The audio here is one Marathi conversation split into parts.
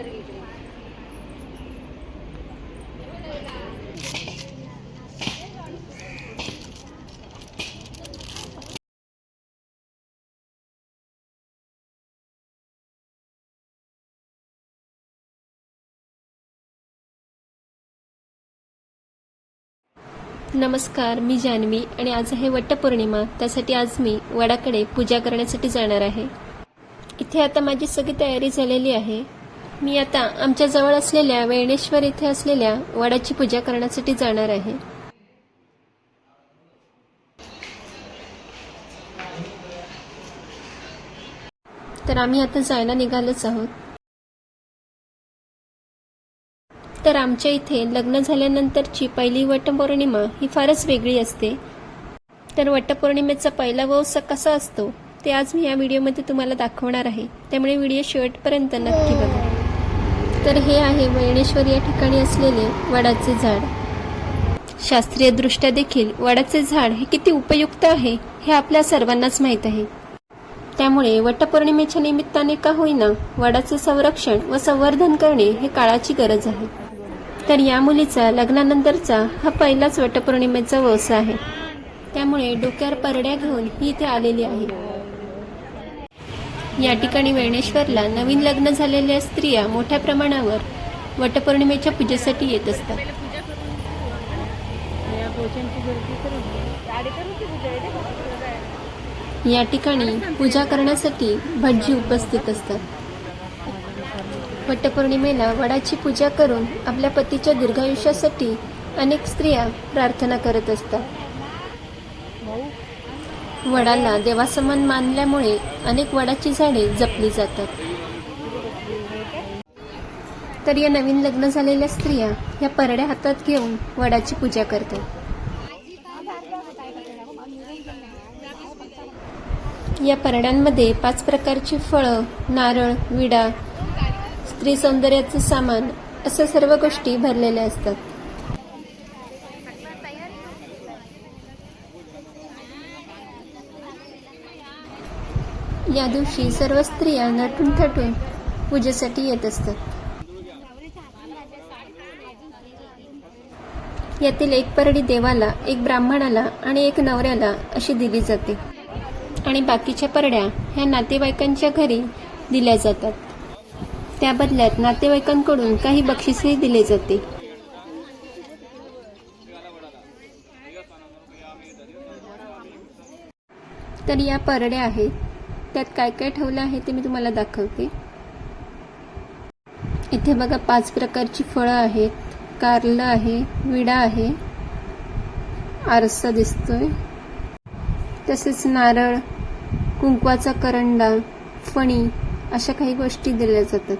नमस्कार मी जान्हवी आणि आज आहे वटपौर्णिमा. त्यासाठी आज मी वडाकडे पूजा करण्यासाठी जाणार आहे. इथे आता माझी सगळी तयारी झालेली आहे. मी आता आमच्या जवळ असलेल्या वेणेश्वर इथे असलेल्या वडाची पूजा करण्यासाठी जाणार आहे. तर आम्ही आता जायला निघालोच आहोत. तर आमच्या इथे लग्न झाल्यानंतरची पहिली वटपौर्णिमा ही फारच वेगळी असते. तर वटपौर्णिमेचा पहिला वंश कसा असतो ते आज मी या व्हिडिओमध्ये तुम्हाला दाखवणार आहे. त्यामुळे व्हिडिओ शेवटपर्यंत नक्की बघा. तर हे आहे वैणेश्वर या ठिकाणी असलेले वडाचे झाड. शास्त्रीयदृष्ट्या देखील वडाचे झाड हे किती उपयुक्त आहे हे आपल्या सर्वांनाच माहीत आहे. त्यामुळे वटपौर्णिमेच्या निमित्ताने का होईना वडाचे संरक्षण व संवर्धन करणे हे काळाची गरज आहे. तर या मुलीचा लग्नानंतरचा हा पहिलाच वटपौर्णिमेचा व्यवसाय आहे. त्यामुळे डोक्यावर परड्या घेऊन ही इथे आलेली आहे. या ठिकाणी वेणेश्वरला नवीन लग्न झालेल्या स्त्रिया मोठ्या प्रमाणावर वटपौर्णिमेच्या पूजेसाठी येत असतात. या ठिकाणी पूजा करण्यासाठी भटजी उपस्थित असतात. वटपौर्णिमेला वडाची पूजा करून आपल्या पतीच्या दीर्घायुष्यासाठी अनेक स्त्रिया प्रार्थना करत असतात. वडाला देवासमान मानल्यामुळे अनेक वडाची झाडे जपली जातात. तर या नवीन लग्न झालेल्या स्त्रिया या परड्या हातात घेऊन वडाची पूजा करतात. या परड्यांमध्ये पाच प्रकारची फळं नारळ विडा स्त्री सौंदर्याचं सामान अशा सर्व गोष्टी भरलेल्या असतात. या दिवशी सर्व स्त्रिया नटून थटून पूजेसाठी येत असतात. यातील एक परडी देवाला एक ब्राह्मणाला आणि एक नवऱ्याला अशी दिली जाते. आणि बाकीच्या परड्या ह्या नातेवाईकांच्या घरी दिल्या जातात. त्या बदल्यात नातेवाईकांकडून काही बक्षीसही दिले जाते. तर या परड्या आहेत. त्यात काय काय ठेवलं आहे ते मी तुम्हाला दाखवते. इथे बघा पाच प्रकारची फळं आहेत. कारलं आहे विडा आहे. आरसा दिसतोय. तसेच नारळ कुंकवाचा करंडा फणी अशा काही गोष्टी दिल्या जातात.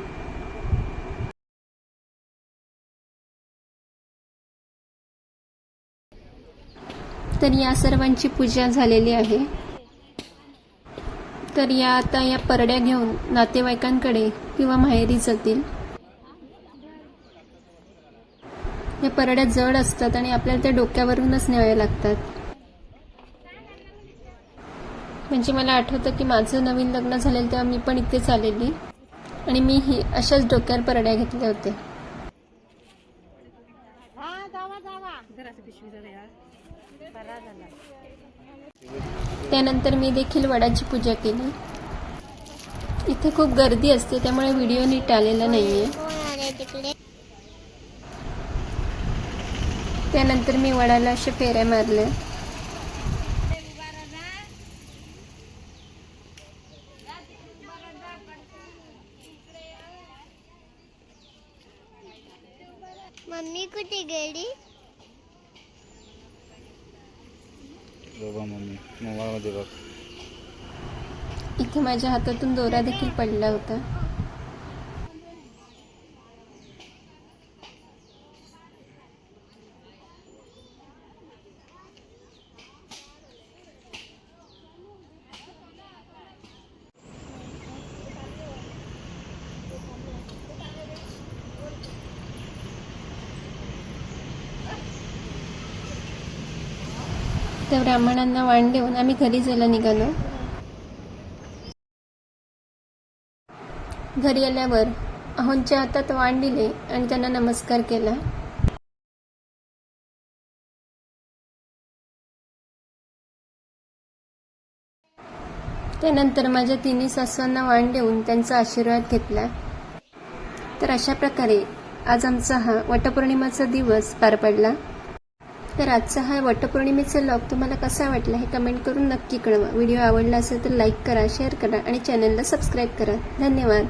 तर या सर्वांची पूजा झालेली आहे. तर या आता या परड्या घेऊन नातेवाईकांकडे किंवा माहेरी जातील. या परड्या जड असतात आणि आपल्याला त्या डोक्यावरूनच न्याव्या लागतात. म्हणजे मला आठवतं की माझं नवीन लग्न झालेलं तेव्हा मी पण इथेच आलेली. आणि मी ही अशाच डोक्यावर परड्या घेतल्या होत्या. त्यानंतर मी देखील वडाची पूजा केली. इथे खूप गर्दी असते त्यामुळे व्हिडिओ नीट आलेला नाहीये. त्यानंतर मी वडाला अशा फेऱ्या मारल्या. मम्मी कुठे गेली? बघा मम्मी मोबाईलमध्ये बघ. इथे माझ्या हातातून दोरा देखील पडला होता. त्या ब्राह्मणांना वाण देऊन आम्ही घरी जायला निघालो. घरी आल्यावर अहोंच्या हातात वाण दिले आणि त्यांना नमस्कार केला. त्यानंतर माझ्या तिन्ही सासवांना वाण देऊन त्यांचा आशीर्वाद घेतला. तर अशा प्रकारे आज आमचा हा वटपौर्णिमाचा दिवस पार पडला. तर आजचा हा वटपौर्णिमेचा लॉग तुम्हाला कसा वाटला हे कमेंट करून नक्की कळवा. व्हिडिओ आवडला असेल तर लाईक करा शेअर करा आणि चॅनलला सबस्क्राईब करा. धन्यवाद.